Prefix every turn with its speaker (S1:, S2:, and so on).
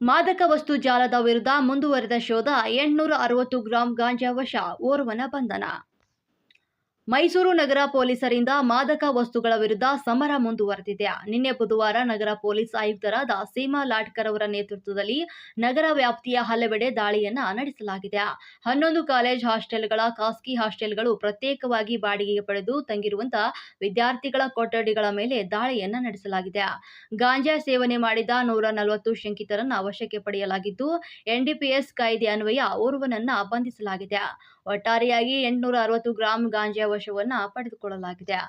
S1: ಮಾದಕ ವಸ್ತು ಜಾಲದ ವಿರುದ್ಧ ಮುಂದುವರೆದ ಶೋಧ ಎಂಟುನೂರ ಅರವತ್ತು ಗ್ರಾಂ ಗಾಂಜಾ ವಶ ಓರ್ವನ ಬಂಧನ. ಮೈಸೂರು ನಗರ ಪೊಲೀಸರಿಂದ ಮಾದಕ ವಸ್ತುಗಳ ವಿರುದ್ಧ ಸಮರ ಮುಂದುವರೆದಿದೆ. ನಿನ್ನೆ ಬುಧವಾರ ನಗರ ಪೊಲೀಸ್ ಆಯುಕ್ತರಾದ ಸೀಮಾ ಲಾಟ್ಕರ್ ಅವರ ನೇತೃತ್ವದಲ್ಲಿ ನಗರ ವ್ಯಾಪ್ತಿಯ ಹಲವೆಡೆ ದಾಳಿಯನ್ನ ನಡೆಸಲಾಗಿದೆ. ಹನ್ನೊಂದು ಕಾಲೇಜ್ ಹಾಸ್ಟೆಲ್ಗಳ ಖಾಸಗಿ ಹಾಸ್ಟೆಲ್ಗಳು ಪ್ರತ್ಯೇಕವಾಗಿ ಬಾಡಿಗೆಗೆ ಪಡೆದು ತಂಗಿರುವಂತಹ ವಿದ್ಯಾರ್ಥಿಗಳ ಕೊಠಡಿಗಳ ಮೇಲೆ ದಾಳಿಯನ್ನ ನಡೆಸಲಾಗಿದೆ. ಗಾಂಜಾ ಸೇವನೆ ಮಾಡಿದ ನೂರ ನಲವತ್ತು ಶಂಕಿತರನ್ನ ವಶಕ್ಕೆ ಪಡೆಯಲಾಗಿದ್ದು ಎನ್ಡಿಪಿಎಸ್ ಕಾಯ್ದೆ ಅನ್ವಯ ಓರ್ವನನ್ನ ಬಂಧಿಸಲಾಗಿದೆ. ಒಟ್ಟಾರೆಯಾಗಿ ಎಂಟುನೂರ ಅರವತ್ತು ಗ್ರಾಂ ಗಾಂಜಾ ವಶವನ್ನು ಪಡೆದುಕೊಳ್ಳಲಾಗಿದೆ.